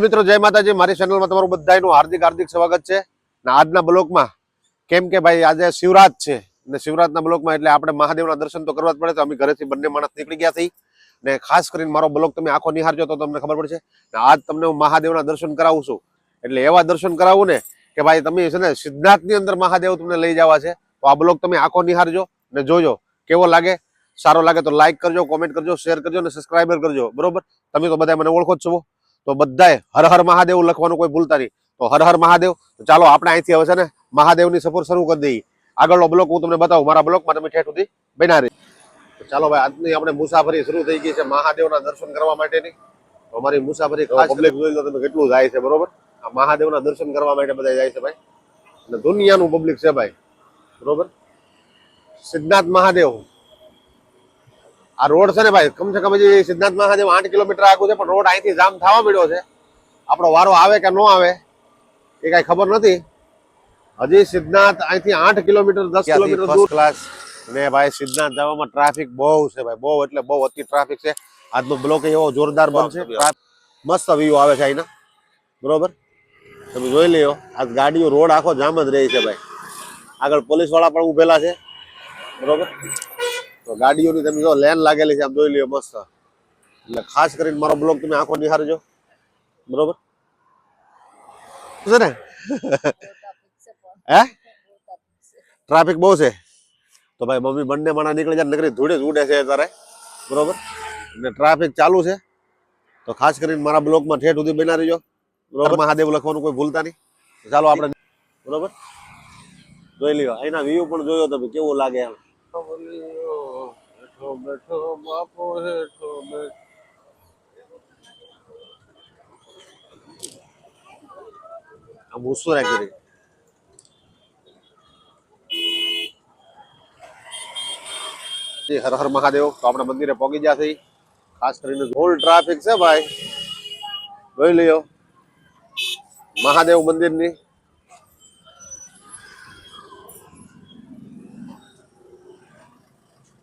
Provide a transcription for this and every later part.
મિત્રો, જય માતાજી. મારી ચેનલમાં તમારું બધાનું હાર્દિક હાર્દિક સ્વાગત છે. ને આજના બ્લોકમાં, કેમ કે ભાઈ આજે શિવરાત છે, ને શિવરાતના બ્લોકમાં એટલે આપણે મહાદેવના દર્શન તો કરવા જ પડે તો અમે ઘરેથી બંને માણસ નીકળી ગયા છીએ. ને ખાસ કરીને મારો બ્લોક તમે આખો નિહારજો તો તમને ખબર પડશે. ને આજ તમને હું મહાદેવના દર્શન કરાવું છું. એટલે એવા દર્શન કરાવું ને કે ભાઈ તમે છે ને સિદ્ધાર્થની અંદર મહાદેવ તમને લઈ જવા છે. તો આ બ્લોક તમે આખો નિહારજો ને જોજો કેવો લાગે. સારો લાગે તો લાઈક કરજો કોમેન્ટ કરજો શેર કરજો ને સબસ્ક્રાઈબર કરજો. બરોબર? તમે તો બધા મને ઓળખો જ છો. તો બધાએ હર હર મહાદેવ લખવાનું કોઈ ભૂલતા નહીં. તો હર હર મહાદેવ તો ચાલો આપણે અહીંથી હવે છે ને મહાદેવની સફર શરૂ કરી દઈએ. આગળનો બ્લોક હું તમને બતાવું. મારા બ્લોકમાં તમે ઠેઠ સુધી બના રહી ચાલો ભાઈ આજની આપણે મુસાફરી શરૂ થઈ ગઈ છે મહાદેવના દર્શન કરવા માટેની. તો અમારી મુસાફરી પબ્લિક જોઈ લો તમે કેટલું જાય છે બરોબર? આ મહાદેવના દર્શન કરવા માટે બધા જાય છે ભાઈ. અને દુનિયાનું પબ્લિક છે ભાઈ. બરોબર? સિદ્ધનાથ મહાદેવ. આ રોડ છે ને ભાઈ કમસે કમ હજી સિદ્ધાર્થ મહાદેવ આઠ કિલોમીટર આગળ છે પણ રોડ અહીંથી જામ થવા મળ્યો છે. આપણો વારો આવે કે ન આવે એ કઈ ખબર નથી. હજી સિદ્ધાર્થ અહીંથી આઠ કિલોમીટર દસ કિલોમીટર દૂર. ક્લાસ ને ભાઈ સિદ્ધાર્થ જવામાં ટ્રાફિક બહુ છે ભાઈ બહુ એટલે બહુ અતિ ટ્રાફિક છે. આજનો બ્લોક એવો જોરદાર બનશે. મસ્ત વ્યૂ આવે છે અહીંના. બરોબર? તમે જોઈ લ્યો આ ગાડીઓ રોડ આખો જામ જ રહી છે ભાઈ. આગળ પોલીસવાળા પણ ઉભેલા છે. બરોબર? તો ગાડીઓની તમે જો લેન લાગેલી છે, આમ જોઈ લ્યો મસ્ત. એટલે ખાસ કરીને મારો બ્લોગ તમે આંખો નિહારજો બરોબર? ને? હે? ટ્રાફિક બહુ છે. તો ભાઈ મમ્મી બંને માણા નીકળી જાય નગરી ધૂળે જ છે અત્યારે બરોબર? અને ટ્રાફિક ચાલુ છે. તો ખાસ કરીને મારા બ્લોગમાં ઠેઠ સુધી બના રહીજો. બરોબર? મહાદેવ લખવાનું કોઈ ભૂલતા નહીં. ચાલો આપણે બરોબર? જોઈ લ્યો, અહીંના વ્યૂ પણ જોયો તમે, કેવું લાગે એમ? બેઠો બેઠો બાપો હેઠો બેઠો આમ ગુસ્સો રાખી રહી જી, હર હર મહાદેવ તો આપણે મંદિરે પહોંચી ગયા છીએ ખાસ કરીને ફૂલ ટ્રાફિક છે ભાઈ. જોઈ લ્યો. મહાદેવ મંદિરની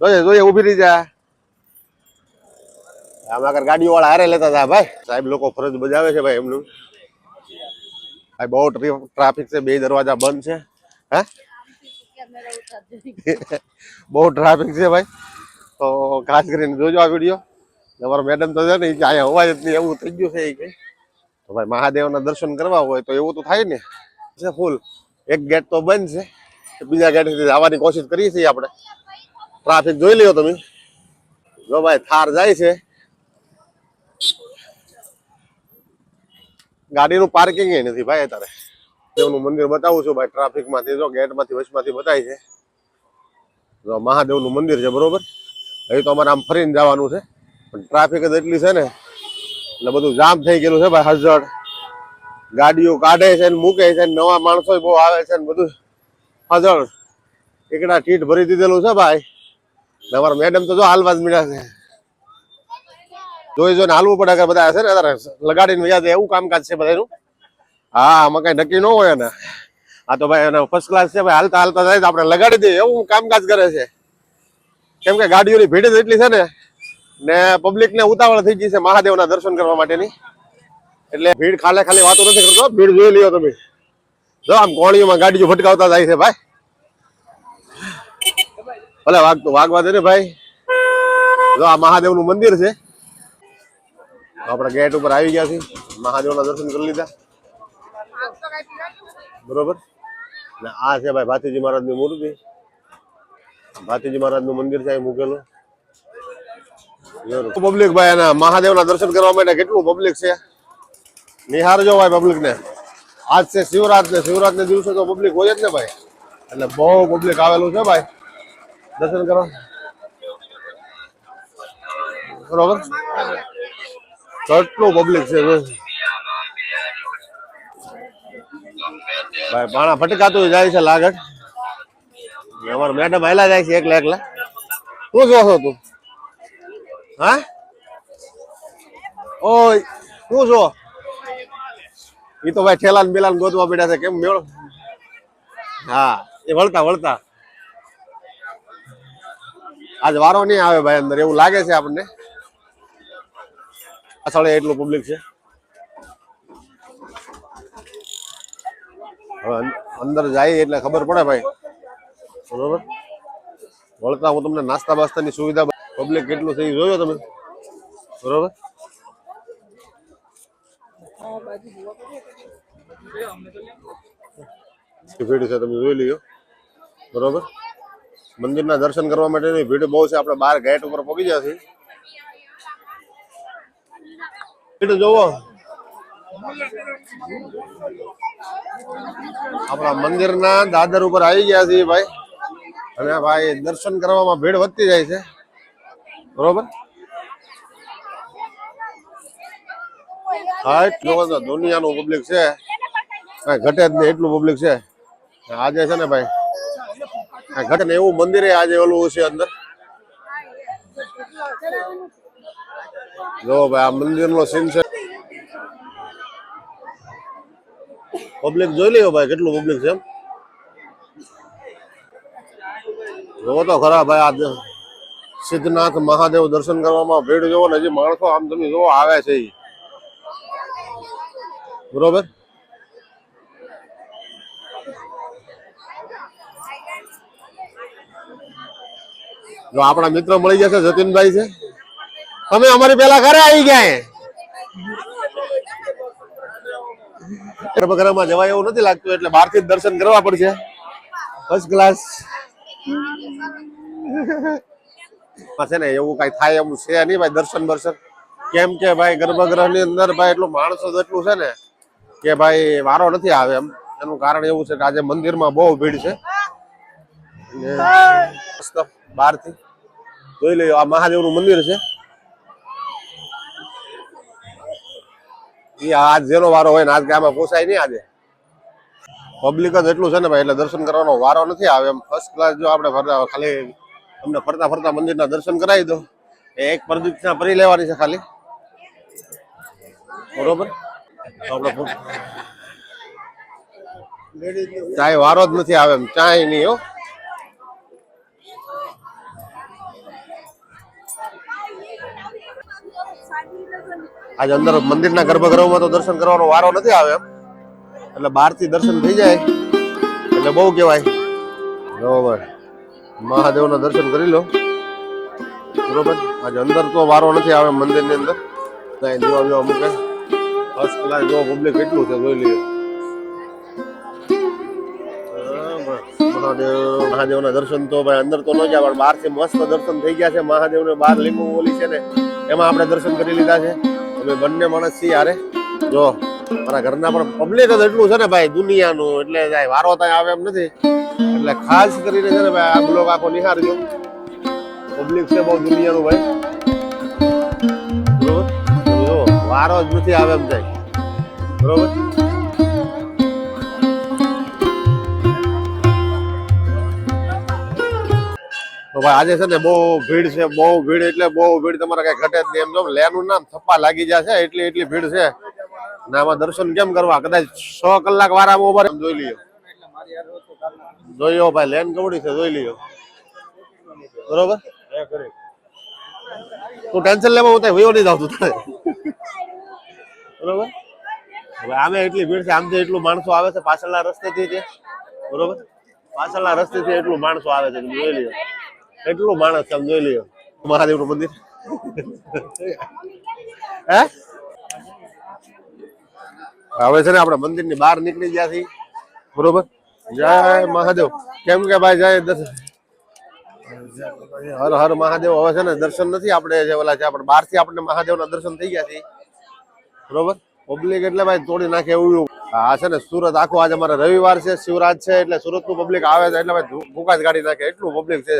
જોઈએ જોઈએ ઊભી રહી જા. આમ આગળ ગાડીઓ વાળા હારે લેતા હતા ભાઈ. સાહેબ લોકો ફરજ બજાવે છે ભાઈ એમનું. ભાઈ બહુ ટ્રાફિક છે, બે દરવાજા બંધ છે. હા? બહુ ટ્રાફિક છે ભાઈ. તો ખાસ કરીને જોજો આ વીડિયો. અમારો મેડમ તો છે ને અહીંયા હોવા જ નહીં, એવું થઈ ગયું છે કે. તો ભાઈ મહાદેવના દર્શન કરવા હોય તો એવું તો થાય ને. છે ફૂલ. એક ગેટ તો બંધ છે. બીજા ગેટથી આવવાની કોશિશ કરીએ છીએ આપણે. ટ્રાફિક જોઈ લ્યો તમે. જો ભાઈ, થાર જાય છે. ગાડીનું પાર્કિંગ નથી ભાઈ અત્યારે. દેવનું મંદિર બતાવું છું ભાઈ ટ્રાફિકમાંથી જો ગેટમાંથી વચમાંથી બતાય છે. જો, મહાદેવનું મંદિર છે, બરોબર? હવે તો અમારે આમ ફરીને જવાનું છે. પણ ટ્રાફિક જ એટલી છે ને, એટલે બધું જામ થઈ ગયેલું છે ભાઈ હજડ ગાડીઓ કાઢે છે ને, મૂકે છે ને, નવા માણસો બહુ આવે છે ને, બધું હજડ એકડા ટીટ ભરી દીધેલું છે ભાઈ. અમારા મેડમ તો જો હાલવા જ મીડા છે. જોઈ, જોઈને હાલવું પડે બધા છે ને અત્યારે. લગાડીને યાદ એવું કામકાજ છે બધાનું. હા, આમાં કઈ નક્કી ન હોય ને આ તો ભાઈ એનો ફર્સ્ટ ક્લાસ છે, ભાઈ હાલતા હાલતા જાય આપણે લગાડી દઈએ. એવું કામકાજ કરે છે. કેમ કે ગાડીઓની ભીડ જ એટલી છે ને. ને પબ્લિક ને ઉતાવળ થઈ ગઈ છે મહાદેવના દર્શન કરવા માટેની. એટલે ભીડ ખાલે ખાલી વાતો નથી કરતો. ભીડ જોઈ લ્યો તમે. જો આમ કોણીઓમાં ગાડીઓ ભટકાવતા જાય છે ભાઈ. ભલે વાગતું વાગવા દે ને ભાઈ? જો આ મહાદેવનું મંદિર છે. આપણે ગેટ ઉપર આવી ગયા છીએ. મહાદેવના દર્શન કરી લીધા. બરોબર? ને આ છે ભાઈ ભાતીજી મહારાજની મૂર્તિ. ભાતીજી મહારાજનું મંદિર છે મૂકેલું. પબ્લિક ભાઈ અને મહાદેવના દર્શન કરવા માટે કેટલું પબ્લિક છે? નિહારજો ભાઈ પબ્લિક ને આજ છે શિવરાત ને શિવરાત ને દિવસે તો પબ્લિક હોય જ ને ભાઈ. એટલે બહુ પબ્લિક આવેલું છે ભાઈ. દર્શન કરો. બરોબર? કેટલું પબ્લિક છે જો. ભાઈ, પાણા ફટકાતું જાય છે લાગત અમાર મેડમ આયલા જાય છે એકલા એકલા. શું જો છો તું? હા? ઓય, શું છો? એ તો ભાઈ ઠેલા બેલા ગોતવા પડ્યા છે, કેમ મેળો? હા, એ વળતા વળતા. આજ વારો નહીં આવે ભાઈ અંદર, એવું લાગે છે આપણને. પાછળ એટલું પબ્લિક છે. હવે અંદર જાય એટલે ખબર પડે ભાઈ. બરોબર? વળતા હું તમને નાસ્તા બાસ્તાની સુવિધા પબ્લિક કેટલું થઈ જોયો તમે? બરોબર? તમે જોઈ લ્યો. બરોબર? મંદિરના દર્શન કરવા માટેની ભીડ બહુ છે. આપણે બહાર ગેટ ઉપર પહોંચી ગયા છીએ. ભીડ જોવો. આપણા મંદિરના દાદર ઉપર આવી ગયા છીએ ભાઈ. અને ભાઈ દર્શન કરવામાં ભીડ વધતી જાય છે. બરોબર? હા એટલું દુનિયાનું પબ્લિક છે. ઘટે જ નહીં, એટલું પબ્લિક છે. આજે છે ને ભાઈ કાંઈ ઘટે ને એવું મંદિરે આજે ઓલું છે અંદર? જો ભાઈ, આ મંદિરનો સીન છે. પબ્લિક જોઈ લ્યો ભાઈ, કેટલું પબ્લિક છે એમ? જોવો તો ખરા ભાઈ, આ સિદ્ધનાથ મહાદેવ દર્શન કરવામાં ભીડ જોવો ને હજી માણસો આમ તમે જોવો, આવે છે બરોબર? જો આપણા મિત્ર મળી જશે જતીનભાઈ છે. તમે અમારી પેલા ઘરે આવી ગયા ગર્ભગૃહમાં જવાય એવું નથી લાગતું એટલે બહારથી જ દર્શન કરવા પડશે. ફર્સ્ટ ક્લાસ છે ને એવું કઈ થાય એવું છે નહીં ભાઈ દર્શન બર્શન. કેમ કે ભાઈ ગર્ભગૃહની અંદર ભાઈ એટલું માણસો એટલું છે ને કે ભાઈ વારો નથી આવે એમ. એનું કારણ એવું છે કે આજે મંદિરમાં બહુ ભીડ છે. મસ્ત. બહારથી. જોઈ લઈએ, આ મહાદેવનું મંદિર છે. એ આજ જેનો વારો હોય ને આજ ગામમાં પોસાય નહીં આજે. પબ્લિક જ એટલું છે ને ભાઈ, એટલે દર્શન કરવાનો વારો નથી આવે એમ. ફર્સ્ટ ક્લાસ જો આપણે ફરતા, ખાલી અમને ફરતા ફરતા મંદિરના દર્શન કરાવી દો. એ એક પ્રદક્ષિણા ફરી લેવાની છે ખાલી. બરોબર? આપણે ચાય વારો જ નથી આવે એમ. ચાય નહીં હો. આજે અંદર મંદિરના ગર્ભગૃહમાં તો દર્શન કરવાનો વારો નથી આવે એટલે બહારથી દર્શન થઈ જાય. એટલે બહુ કહેવાય. બરોબર. મહાદેવના દર્શન કરી લો. બરોબર. આજે અંદર તો વારો નથી આવે મંદિરની અંદર. ત્યાં દીવા બીવા મૂકે. ફર્સ્ટ ક્લાસ જો પબ્લિક કેટલું છે, જોઈ લઈએ. મહાદેવ, મહાદેવના દર્શન તો ભાઈ અંદર તો ન જાય, પણ બહારથી મસ્ત દર્શન થઈ ગયા છે. મહાદેવને બહાર લીંબુ ઓલી છે ને એમાં આપણે દર્શન કરી લીધા છે. અમે બંને માણસ છીએ યારે જો, મારા ઘરના પણ પબ્લિક જ એટલું છે ને ભાઈ, દુનિયાનું, એટલે જાય વારો ત્યાં આવે એમ નથી. એટલે ખાસ કરીને છે ને ભાઈ, આ બ્લોગ આખો નિહાળજો. પબ્લિક છે બહુ દુનિયાનું ભાઈ. વારો જ નથી આવે એમ જાય બરોબર? ભાઈ આજે છે ને બહુ ભીડ છે, બહુ ભીડ એટલે બહુ ભીડ તમારે કઈ ઘટે જ નહીં એમ જો. લેનું નામ થપ્પા લાગી જશે એટલી એટલી ભીડ છે. ને આમાં દર્શન કેમ કરવા? કદાચ સો કલાક વારામાં ઊભા જોઈ લ્યો. જોઈ લો ભાઈ, લેન કવડી છે, જોઈ લ્યો. બરોબર? તું ટેન્શન લેવા હું ત્યાં વયો નહીં જાવ તું બરોબર? હવે આમે એટલી ભીડ છે આમ જે એટલું માણસો આવે છે પાછળના રસ્તેથી છે બરોબર? પાછળના રસ્તેથી એટલું માણસો આવે છે, જોઈ લ્યો. એટલું માણસ છે આમ જોઈ લ્યો. મહાદેવનું મંદિર. હે? હવે છે ને આપણે મંદિરની બહાર નીકળી ગયા છીએ. બરોબર? જય મહાદેવ. કેમ કે ભાઈ, જય હર હર મહાદેવ. હવે છે ને દર્શન નથી આપણે જે ઓલા છે, આપણે બહારથી આપણને મહાદેવના દર્શન થઈ ગયા છે બરોબર? પબ્લિક એટલે ભાઈ તોડી નાખે એવું હા છે ને સુરત આખો આજે અમારે રવિવાર છે શિવરાજ છે, એટલે સુરતનું પબ્લિક આવે છે, એટલે ભાઈ ભૂકા જ ગાડી નાખે. એટલું પબ્લિક છે.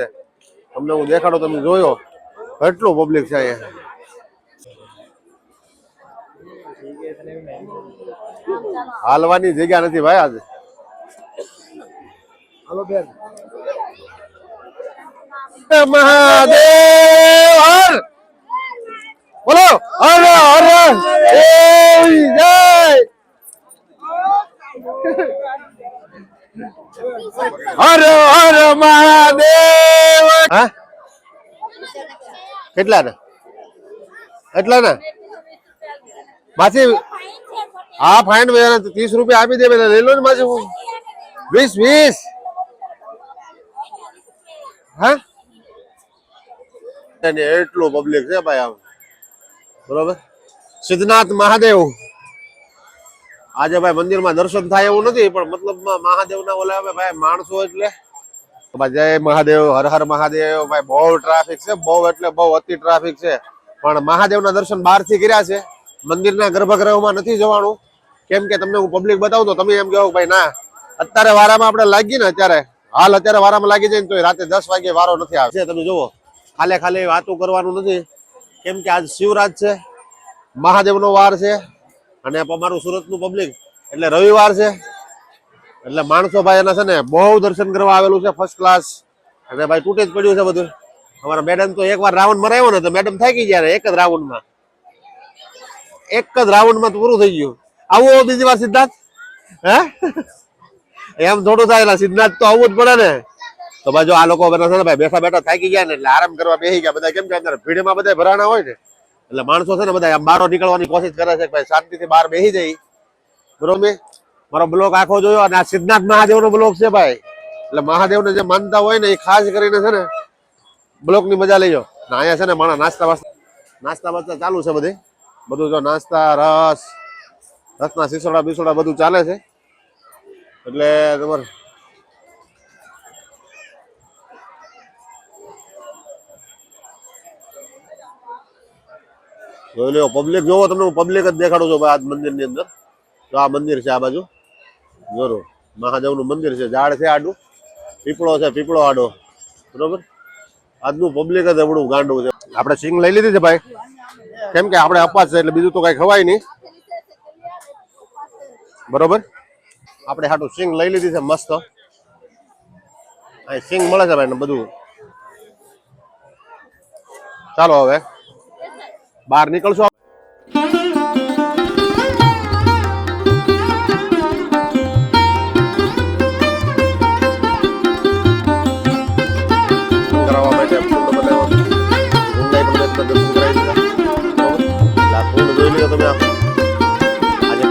તમને હું દેખાડો તમે જોયો. એટલું પબ્લિક છે અહીંયા. હાલવાની જગ્યા નથી ભાઈ આજે. મહાદેવ હર બોલો હર હર જય. હર હર મહાદેવ. હા? કેટલા ને એટલા ને માછી હા ફાઇન ત્રીસ રૂપિયા આપી દે બધા લઈ લો ને હું. વીસ વીસ. હા? એટલું પબ્લિક છે ભાઈ આમ. બરોબર? સિદ્ધનાથ મહાદેવ. આજે ભાઈ મંદિરમાં દર્શન થાય એવું નથી, પણ મતલબમાં મહાદેવના ઓલા હવે ભાઈ, માણસો એટલે. જય મહાદેવ, હર હર મહાદેવ, ભાઈ બહુ ટ્રાફિક છે, બહુ એટલે બહુ અતિ ટ્રાફિક છે. પણ મહાદેવના દર્શન બહારથી કર્યા છે. મંદિરના ગર્ભગૃહમાં નથી જવાનું. કેમ કે તમને હું પબ્લિક બતાવું તો તમે એમ કહો ભાઈ ના, અત્યારે વારામાં આપણે લાગીએ ને અત્યારે. હાલ અત્યારે વારામાં લાગી જાય ને તો રાતે દસ વાગે વારો નથી આવે છે તમે જુઓ, ખાલે ખાલી વાતો કરવાનું નથી. કેમ કે આજ શિવરાત છે, મહાદેવનો વાર છે. અને અમારું સુરતનું પબ્લિક એટલે રવિવાર છે. એટલે માણસો ભાઈ એના છે ને બહુ દર્શન કરવા આવેલું છે ફર્સ્ટ ક્લાસ અને ભાઈ તૂટે જ પડ્યું છે બધું. અમારા મેડમ તો એકવાર રાઉન્ડ મરાયો ને તો મેડમ થાકી ગયા એક જ રાઉન્ડમાં. એક જ રાઉન્ડમાં તો પૂરું થઈ ગયું. આવું બીજી વાર સિદ્ધાર્થ? હે? એમ થોડું થાય સિદ્ધાર્થ તો આવવું જ પડે ને. તો ભાઈ આ લોકો બધા છે ને ભાઈ બેઠા બેઠા થાકી ગયા ને એટલે આરામ કરવા બેસી ગયા. બધા કેમ કે અંદર ભીડમાં બધા ભરાણા હોય ને. એટલે માણસો છે ને બધા બહાર નીકળવાની કોશિશ કરે છે ભાઈ શાંતિથી બહાર બેસી જઈ. બરોબર? મારો બ્લોક આખો જોયો અને આ સિદ્ધનાથ મહાદેવનો બ્લોક છે ભાઈ. એટલે મહાદેવને જે માનતા હોય ને એ ખાસ કરીને છે ને બ્લોકની મજા લઈજો ને અહીંયા છે ને માણા નાસ્તા વાસ્તા નાસ્તા વાસ્તા ચાલુ છે બધે. બધું જો નાસ્તા, રસ, રસના સીસોડા બીસોડા બધું ચાલે છે. એટલે તમારે જોઈ પબ્લિક જોવો, તમને હું પબ્લિક જ દેખાડું છું ભાઈ આ મંદિરની અંદર. તો આ મંદિર છે આ બાજુ. જોરો મહાદેવનું મંદિર છે. ઝાડ છે આડું. પીપળો છે, પીપળો આડો. બરોબર? આજનું પબ્લિક જ એવડું ગાંડું છે. આપણે સિંગ લઈ લીધી છે ભાઈ. કેમ કે આપણે અપાસ છે એટલે બીજું તો કઈ ખવાય નહીં. બરોબર? આપણે હાટું સિંગ લઈ લીધી છે મસ્ત. અહીં સિંગ મળે છે ભાઈ ને બધું. ચાલો હવે. બહાર નીકળશો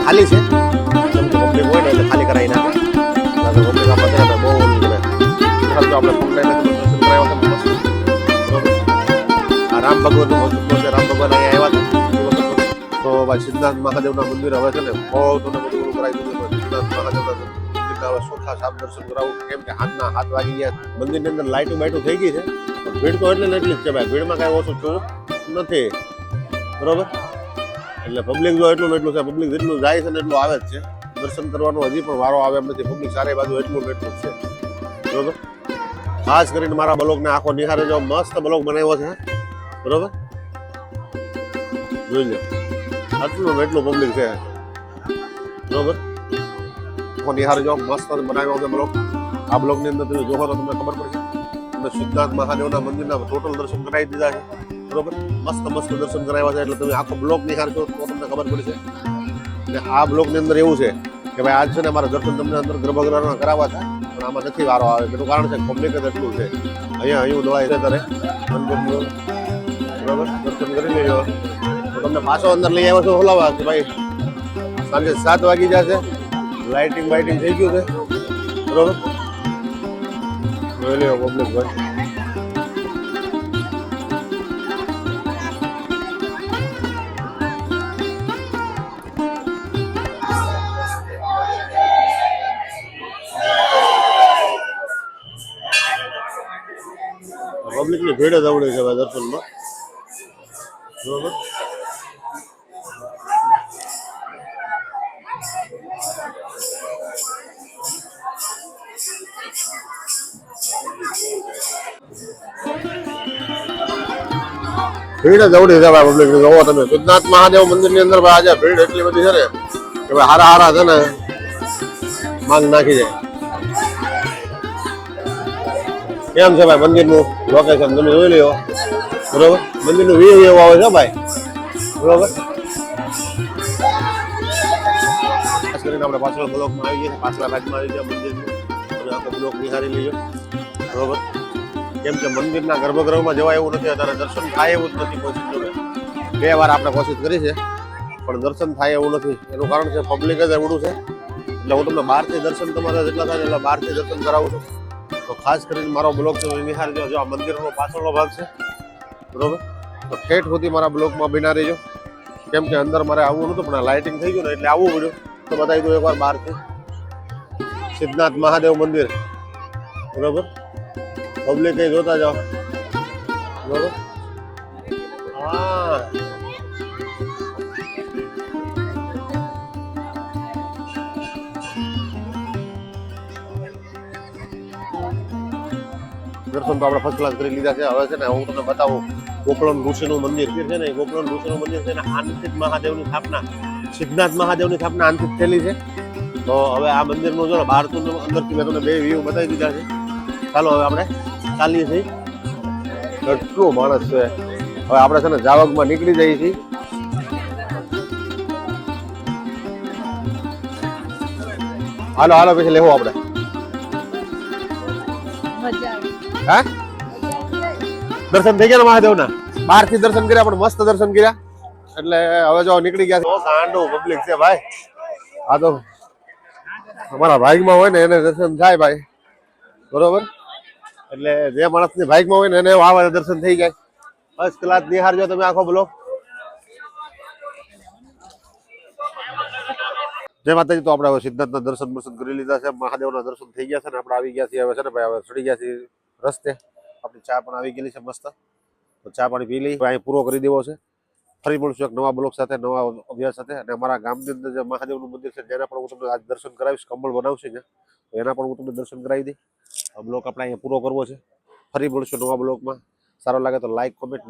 ખાલી છે. કેમ કે પબ્લિક હોય ને એટલે ખાલી આપણે રામ રામ ભગવાન આવ્યા હતા તો ભાઈ સિદ્ધનાથ મહાદેવના મંદિર હવે છે ને બહુ તમને બધું બધું કરાવી દીધું. સિદ્ધનાથ મહાદેવના મંદિરના ચોથા સાપ દર્શન કરાવું. કેમ કે હાથના હાથ વાગી ગયા. મંદિરની અંદર લાઇટું બાઇટું થઈ ગઈ છે. ભીડ તો એટલે એટલી જ છે ભાઈ. ભીડમાં કાંઈ ઓછું થયું નથી. બરોબર? એટલે પબ્લિક જો એટલું એટલું છે પબ્લિક જેટલું જાય છે ને એટલું આવે જ છે. દર્શન કરવાનો હજી પણ વારો આવે એમ નથી. પબ્લિક ચારે બાજુ એટલું એટલું છે. બરોબર? ખાસ કરીને મારા બ્લોગને આખો નિહારે જો મસ્ત બ્લોગ બનાવ્યો છે બરોબર? જોઈ લો. આટલું એટલું પબ્લિક છે. બરોબર? આખો નિહારે જો મસ્ત બનાવ્યો છે બ્લોક આ બ્લોકની અંદર તમે જોવો તો તમને ખબર પડશે તમને સિદ્ધાર્થ મહાદેવના મંદિરના ટોટલ દર્શન કરાવી દીધા છે. બરોબર? મસ્ત મસ્ત દર્શન કરાવ્યા છે. એટલે તમે આખો બ્લોક નિહાળશો તો તમને ખબર પડશે અને આ બ્લોકની અંદર એવું છે કે ભાઈ આજ છે ને મારા દર્શન તમને અંદર ગર્ભગૃહના કરાવવા હતા પણ આમાં નથી વારો આવે. એનું કારણ છે પબ્લિક જ એટલું છે. અહીંયા અહીં દોડાય છે તારે બરોબર? દર્શન કરી લેજો તમને પાછો અંદર લઈ આવ્યો છો, ઓલાવા ભાઈ? સાંજે સાત વાગી જશે. લાઇટિંગ બાઇટિંગ થઈ ગયું છે. બરોબર? જોઈ લેવો પબ્લિક ભાઈ પબ્લિકની ભીડ જ આવડે છે દર્શનમાં. બરોબર? ભીડ જ આવડી છે ભાઈ પબ્લિક જોવો તમે સિદ્ધનાથ મહાદેવ મંદિરની અંદર ભાઈ આજે ભીડ એટલી બધી છે ને, કે હારા હારા છે ને, માંગ નાખી જાય. કેમ છે ભાઈ મંદિરનું લોકેશન તમે જોઈ લ્યો. બરોબર? મંદિરનું વ્યૂ એવું આવે છે ભાઈ. બરોબર? ખાસ કરીને આપણે પાછળ બ્લોકમાં આવી ગયા પાછલા ભાગમાં આવી ગયા મંદિરનું. તમે આખો બ્લોક નિહાળી લઈએ. બરોબર? કેમ કે મંદિરના ગર્ભગૃહમાં જવાય એવું નથી, અત્યારે દર્શન થાય એવું જ નથી કોશિશ બે વાર આપણે કોશિશ કરી છે, પણ દર્શન થાય એવું નથી. એનું કારણ છે પબ્લિક જ એવડું છે. એટલે હું તમને બહારથી દર્શન તમારે જેટલા થાય એટલા બહારથી દર્શન કરાવું છું. તો ખાસ કરીને મારો બ્લોગ છે નિહાળજો જો આ મંદિરનો પાછળનો ભાગ છે. બરોબર? તો ઠેઠ સુધી મારા બ્લોગમાં બિના રહેજો. કેમ કે અંદર મારે આવવું નહોતું, પણ લાઇટિંગ થઈ ગયું ને એટલે આવવું પડ્યું. તો બતાવી દઉં એકવાર બહારથી. સિદ્ધનાથ મહાદેવ મંદિર. બરોબર? પબ્લિક જોતા જાઓ. બરોબર? દર્શન તો આપણે ફર્સ્ટ ક્લાસ કરી લીધા છે. હવે છે ને હું તમને બતાવું. ગોકળણ ઋષિનું મંદિર છે ને ગોકળણ ઋષિનું મંદિર છે ને, આંતરિક મહાદેવની સ્થાપના, સિદ્ધનાથ મહાદેવની સ્થાપના આંતરિક થયેલી છે. તો હવે આ મંદિરનું જો ને બહારથી અંદરથી મેં તમને બે વ્યૂ બતાવી દીધા છે. ચાલો હવે આપણે ચાલીએ છીએ કેટલું માણસ છે. હવે આપણે છે ને જાવકમાં નીકળી જઈએ છીએ. હાલો હાલો પછી લેવું આપણે. હા? દર્શન થઈ ગયા ને મહાદેવના? બહારથી દર્શન કર્યા પણ મસ્ત દર્શન કર્યા. એટલે હવે જો નીકળી ગયા ગાંડો પબ્લિક છે ભાઈ. આ તો અમારા ભાગમાં હોય ને એને દર્શન થાય ભાઈ. બરોબર? એટલે જે માણસની માં હોય ને એને આવા દર્શન થઈ જાય. ફર્સ્ટ ક્લાસ નિહાળજો તમે આખો બોલો જય માતાજી, તો આપણે હવે સિદ્ધાર્થના દર્શન બર્શન કરી લીધા છે. મહાદેવના દર્શન થઈ ગયા છે ને આપણે આવી ગયા છીએ હવે છે ને ભાઈ, હવે ચડી ગયા છીએ રસ્તે. આપણી ચા પણ આવી ગયેલી છે મસ્ત. તો ચા પાણી પી લઈ અહીં પૂરો કરી દેવો છે. ફરી મળશું એક નવા બ્લોક સાથે, નવા અભ્યાસ સાથે. અને અમારા ગામની અંદર જે મહાદેવનું મંદિર છે, જેના પણ હું તમને આજ દર્શન કરાવીશ, કમળ બનાવશે ને તો એના પણ હું તમને દર્શન કરાવી દઈ બ્લોક આપણે અહીંયા પૂરો કરવો છે. ફરી મળશું નવા બ્લોકમાં સારો લાગે તો લાઈક કોમેન્ટ